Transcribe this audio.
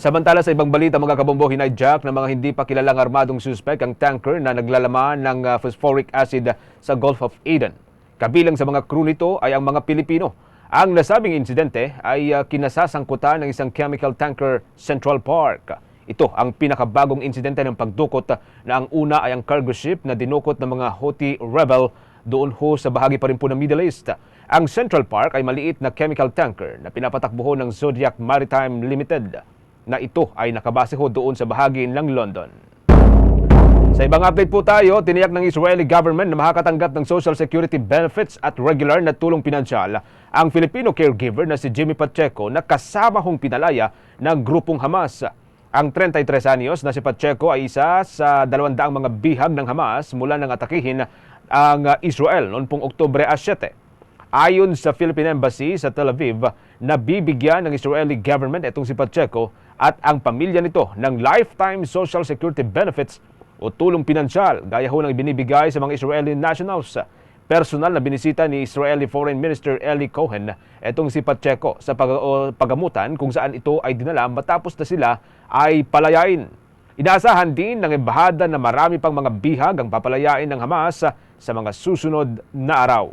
Samantala sa ibang balita mga kabombo, hinayjack ng mga hindi pa kilalang armadong suspect ang tanker na naglalaman ng uh, phosphoric acid sa Gulf of Aden. Kabilang sa mga crew nito ay ang mga Pilipino. Ang nasabing insidente ay uh, kinasasangkutan ng isang chemical tanker Central Park. Ito ang pinakabagong insidente ng pagdukot na ang una ay ang cargo ship na dinukot ng mga Houthi rebel doon ho sa bahagi pa rin po ng Middle East. Ang Central Park ay maliit na chemical tanker na pinapatakbo ho ng Zodiac Maritime Limited na ito ay nakabase ho doon sa bahagi ng London. Sa ibang update po tayo, tiniyak ng Israeli government na makakatanggap ng social security benefits at regular na tulong pinansyal ang Filipino caregiver na si Jimmy Pacheco na kasama hong pinalaya ng grupong Hamas. Ang 33 anyos na si Pacheco ay isa sa 200 mga bihag ng Hamas mula nang atakihin ang Israel noong pong Oktubre 7. Ayon sa Philippine Embassy sa Tel Aviv, nabibigyan ng Israeli government itong si Pacheco at ang pamilya nito ng lifetime social security benefits o tulong pinansyal gaya ho ng binibigay sa mga Israeli nationals. Personal na binisita ni Israeli Foreign Minister Eli Cohen itong si Pacheco sa pag- pagamutan kung saan ito ay dinala matapos na sila ay palayain. Inaasahan din ng embahada na marami pang mga bihag ang papalayain ng Hamas sa mga susunod na araw.